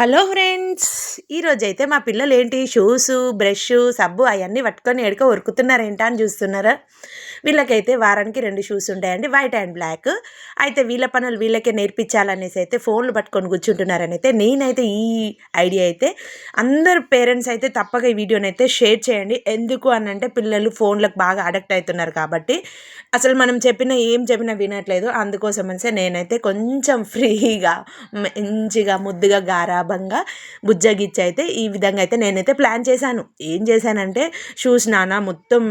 Hello friends ఈరోజు అయితే మా పిల్లలు ఏంటి షూస్ బ్రష్ సబ్బు అవన్నీ పట్టుకొని ఎడక ఉరుకుతున్నారేంటా అని చూస్తున్నారా? వీళ్ళకైతే వారానికి రెండు షూస్ ఉంటాయండి వైట్ అండ్ బ్లాక్. అయితే వీళ్ళ పనులు వీళ్ళకే నేర్పించాలనేసి అయితే ఫోన్లు పట్టుకొని కూర్చుంటున్నారని అయితే నేనైతే ఈ ఐడియా అయితే అందరు పేరెంట్స్ అయితే తప్పక ఈ వీడియోని అయితే షేర్ చేయండి. ఎందుకు అని అంటే పిల్లలు ఫోన్లకు బాగా అడక్ట్ అవుతున్నారు కాబట్టి. అసలు మనం చెప్పిన ఏం చెప్పినా వినట్లేదు. అందుకోసం అనేసి నేనైతే కొంచెం ఫ్రీగా మంచిగా ముద్దుగా గారాభంగా బుజ్జగిచ్చి అయితే ఈ విధంగా అయితే నేనైతే ప్లాన్ చేశాను. ఏం చేశానంటే షూస్ నాన్న మొత్తం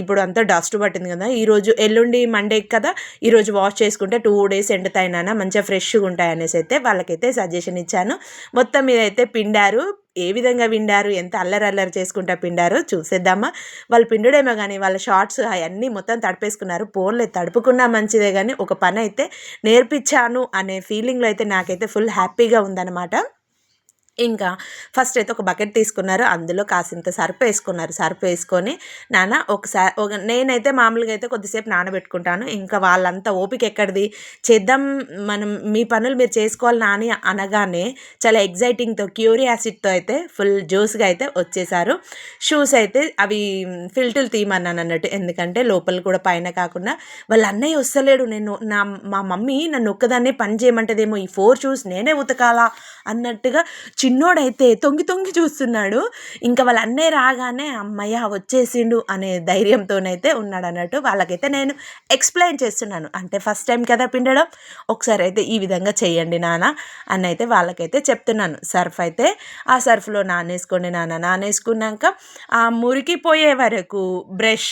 ఇప్పుడు అంతా డస్ట్ పట్టింది కదా. ఈరోజు ఎల్లుండి మండే కదా. ఈరోజు వాష్ చేసుకుంటే టూ డేస్ ఎండుతాయి నాన్న మంచిగా ఫ్రెష్గా ఉంటాయి అనేసి అయితే వాళ్ళకైతే సజెషన్ ఇచ్చాను. మొత్తం మీద అయితే పిండారు. ఏ విధంగా విండారు ఎంత అల్లరి అల్లరి చేసుకుంటా పిండారో చూసేద్దామా. వాళ్ళు పిండుడేమో కానీ వాళ్ళ షార్ట్స్ అవన్నీ మొత్తం తడిపేసుకున్నారు. పోన్లే తడుపుకున్నా మంచిదే కానీ ఒక పని అయితే నేర్పించాను అనే ఫీలింగ్లో అయితే నాకైతే ఫుల్ హ్యాపీగా ఉందన్నమాట. ఇంకా ఫస్ట్ అయితే ఒక బకెట్ తీసుకున్నారు. అందులో కాసింత సర్ఫ్ వేసుకున్నారు. సర్ఫ్ వేసుకొని నాన్న ఒకసారి ఒక నేనైతే మామూలుగా అయితే కొద్దిసేపు నానబెట్టుకుంటాను. ఇంకా వాళ్ళంతా ఓపిక ఎక్కడిది? చేద్దాం మనం మీ పనులు మీరు చేసుకోవాలి నాని అనగానే చాలా ఎగ్జైటింగ్తో క్యూరియాసిటీతో అయితే ఫుల్ జ్యూస్గా అయితే వచ్చేసారు. షూస్ అయితే అవి ఫిల్టులు తీయమన్నాను అన్నట్టు. ఎందుకంటే లోపల కూడా పైన కాకుండా వాళ్ళ అన్నయ్య వస్తలేడు. నేను నా మా మమ్మీ నన్ను ఒక్కదాన్నే పని చేయమంటదేమో. ఈ ఫోర్ షూస్ నేనే ఉతకాలా? అన్నట్టుగా చిన్నోడైతే తొంగి తొంగి చూస్తున్నాడు. ఇంకా వాళ్ళ అన్నయ్య రాగానే అమ్మయ్య వచ్చేసిండు అనే ధైర్యంతోనైతే ఉన్నాడు అన్నట్టు వాళ్ళకైతే నేను ఎక్స్ప్లెయిన్ చేస్తున్నాను. అంటే ఫస్ట్ టైం కదా పిండడం? ఒకసారి అయితే ఈ విధంగా చేయండి నాన్న అని అయితే వాళ్ళకైతే చెప్తున్నాను. సర్ఫ్ అయితే ఆ సర్ఫ్లో నానేసుకోండి నాన్న. నానేసుకున్నాక ఆ మురికిపోయే వరకు బ్రష్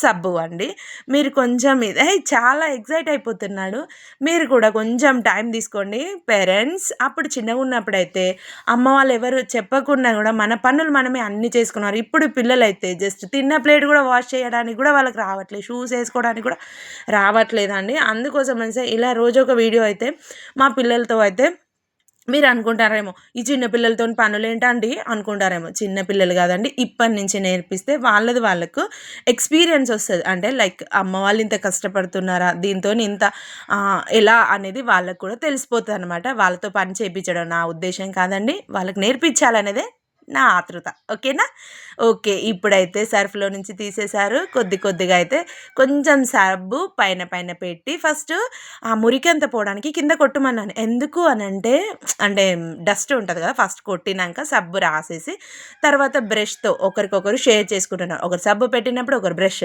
సబ్బు అండి. మీరు కొంచెం ఇదే చాలా ఎగ్జైట్ అయిపోతున్నాడు. మీరు కూడా కొంచెం టైం తీసుకోండి. పేరెంట్స్ అప్పుడు చిన్నగా ఉన్నప్పుడైతే అమ్మ వాళ్ళు ఎవరు చెప్పకుండా కూడా మన పనులు మనమే అన్నీ చేసుకున్నారు. ఇప్పుడు పిల్లలు అయితే జస్ట్ తిన్న ప్లేట్ కూడా వాష్ చేయడానికి కూడా వాళ్ళకి రావట్లేదు. షూస్ వేసుకోవడానికి కూడా రావట్లేదండి. అందుకోసం ఇలా రోజు ఒక వీడియో అయితే మా పిల్లలతో అయితే మీరు అనుకుంటారేమో ఈ చిన్న పిల్లలతో పనులేంటండి అనుకుంటారేమో. చిన్న పిల్లలు కాదండి ఇప్పటి నుంచి నేర్పిస్తే వాళ్ళది వాళ్ళకు ఎక్స్పీరియన్స్ వస్తుంది. అంటే లైక్ అమ్మ వాళ్ళు ఇంత కష్టపడుతున్నారా దీంతో ఇంత ఎలా అనేది వాళ్ళకు కూడా తెలిసిపోతుంది అనమాట వాళ్ళతో పని చేయించడం నా ఉద్దేశం కాదండి. వాళ్ళకి నేర్పించాలనేదే నా ఆతృత ఓకేనా? ఓకే ఇప్పుడైతే సర్ఫ్లో నుంచి తీసేశారు. కొద్ది కొద్దిగా అయితే కొంచెం సబ్బు పైన పైన పెట్టి ఫస్ట్ ఆ మురికంత పోవడానికి కింద కొట్టమన్నాను. ఎందుకు అని అంటే అంటే డస్ట్ ఉంటుంది కదా ఫస్ట్ కొట్టినాక సబ్బు రాసేసి తర్వాత బ్రష్తో ఒకరికొకరు షేర్ చేసుకుంటున్నారు ఒకరు సబ్బు పెట్టినప్పుడు ఒకరు బ్రష్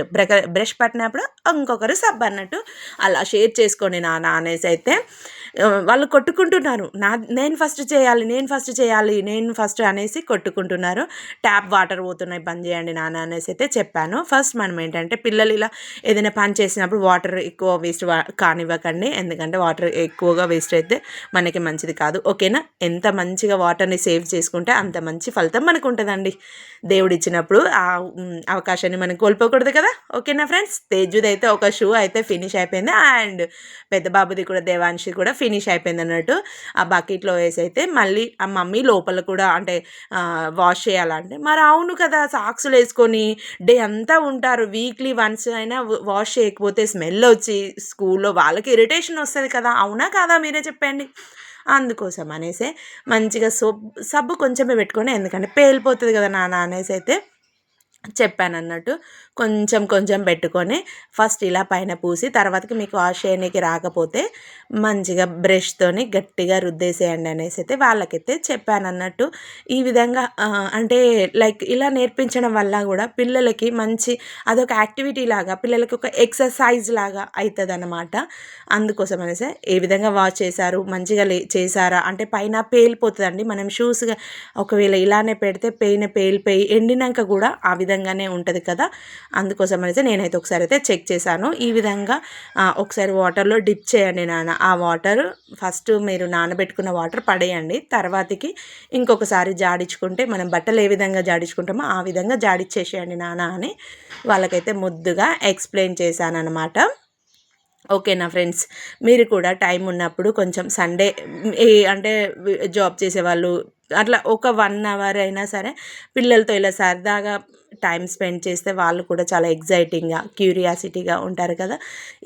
బ్రష్ పట్టినప్పుడు ఇంకొకరు సబ్బు అన్నట్టు అలా షేర్ చేసుకోండి నా నానేసి అయితే వాళ్ళు కొట్టుకుంటున్నారు. నా నేను ఫస్ట్ చేయాలి నేను ఫస్ట్ చేయాలి నేను ఫస్ట్ అనేసి కొట్టు కొట్టుకుంటున్నారు ట్యాప్ వాటర్ పోతున్నాయి బంద్ చేయండి నాన్న అనేసి అయితే చెప్పాను. ఫస్ట్ మనం ఏంటంటే పిల్లలు ఇలా ఏదైనా పని చేసినప్పుడు వాటర్ ఎక్కువ వేస్ట్ కానివ్వకండి. ఎందుకంటే వాటర్ ఎక్కువగా వేస్ట్ అయితే మనకి మంచిది కాదు. ఓకేనా? ఎంత మంచిగా వాటర్ని సేవ్ చేసుకుంటే అంత మంచి ఫలితం మనకు ఉంటుందండి దేవుడు ఇచ్చినప్పుడు ఆ అవకాశాన్ని మనం కోల్పోకూడదు కదా? ఓకేనా ఫ్రెండ్స్? తేజుది అయితే ఒక షూ అయితే ఫినిష్ అయిపోయింది. అండ్ పెద్ద బాబుది కూడా దేవాన్షి కూడా ఫినిష్ అయిపోయింది అన్నట్టు ఆ బకెట్లో వేసి అయితే మళ్ళీ ఆ మమ్మీ లోపల కూడా అంటే వాష్ చేయాలంటే. మరి అవును కదా సాక్స్లు వేసుకొని డే అంతా ఉంటారు. వీక్లీ వన్స్ అయినా వాష్ చేయకపోతే స్మెల్ వచ్చి స్కూల్లో వాళ్ళకి ఇరిటేషన్ వస్తుంది కదా. అవునా కాదా మీరే చెప్పండి. అందుకోసం అనేసి మంచిగా సబ్బు సబ్బు కొంచెమే పెట్టుకొని ఎందుకంటే పేలిపోతుంది కదా నాన్న అనేసి అయితే చెప్పాను అన్నట్టు కొంచెం కొంచెం పెట్టుకొని ఫస్ట్ ఇలా పైన పూసి తర్వాతకి మీకు వాష్ చేయడానికి రాకపోతే మంచిగా బ్రష్తోని గట్టిగా రుద్దేసేయండి అనేసి అయితే వాళ్ళకైతే చెప్పాను అన్నట్టు ఈ విధంగా అంటే లైక్ ఇలా నేర్పించడం వల్ల కూడా పిల్లలకి మంచి అదొక యాక్టివిటీ లాగా పిల్లలకి ఒక ఎక్సర్సైజ్ లాగా అవుతుంది అనమాట అందుకోసం అనేసి ఏ విధంగా వాష్ చేశారు మంచిగా లే చేశారా? అంటే పైన పేలిపోతుందండి. మనం షూస్గా ఒకవేళ ఇలానే పెడితే పైన పేలిపోయి ఎండినాక కూడా ఆ విధంగా విధంగానే ఉంటుంది కదా. అందుకోసం అయితే నేనైతే ఒకసారి అయితే చెక్ చేశాను. ఈ విధంగా ఒకసారి వాటర్లో డిప్ చేయండి నాన్న. ఆ వాటర్ ఫస్ట్ మీరు నానబెట్టుకున్న వాటర్ పడేయండి. తర్వాతకి ఇంకొకసారి జాడించుకుంటే మనం బట్టలు ఏ విధంగా జాడించుకుంటామో ఆ విధంగా జాడిచ్చేసేయండి నాన్న అని వాళ్ళకైతే ముద్దుగా ఎక్స్ప్లెయిన్ చేశాను అనమాట ఓకేనా ఫ్రెండ్స్ మీరు కూడా టైం ఉన్నప్పుడు కొంచెం సండే అంటే జాబ్ చేసేవాళ్ళు అట్లా ఒక వన్ అవర్ అయినా సరే పిల్లలతో ఇలా సరదాగా టైం స్పెండ్ చేస్తే వాళ్ళు కూడా చాలా ఎగ్జైటింగ్గా క్యూరియాసిటీగా ఉంటారు కదా.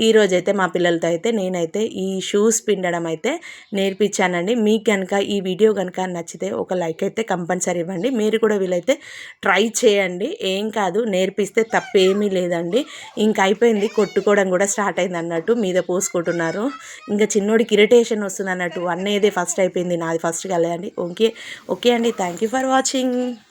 ఈరోజైతే మా పిల్లలతో అయితే నేనైతే ఈ షూస్ పిండడం అయితే నేర్పించానండి. మీకు కనుక ఈ వీడియో కనుక నచ్చితే ఒక లైక్ అయితే కంపల్సరీ ఇవ్వండి. మీరు కూడా వీలైతే ట్రై చేయండి. ఏం కాదు నేర్పిస్తే తప్పేమీ లేదండి. ఇంకా అయిపోయింది కొట్టుకోవడం కూడా స్టార్ట్ అయింది అన్నట్టు మీద పోసుకుంటున్నారు. ఇంకా చిన్నోడికి ఇరిటేషన్ వస్తుంది అన్నట్టు అన్నయ్యదే ఫస్ట్ అయిపోయింది నాది ఫస్ట్ కలయండి ఓకే ఓకే అండి. Thank you for watching.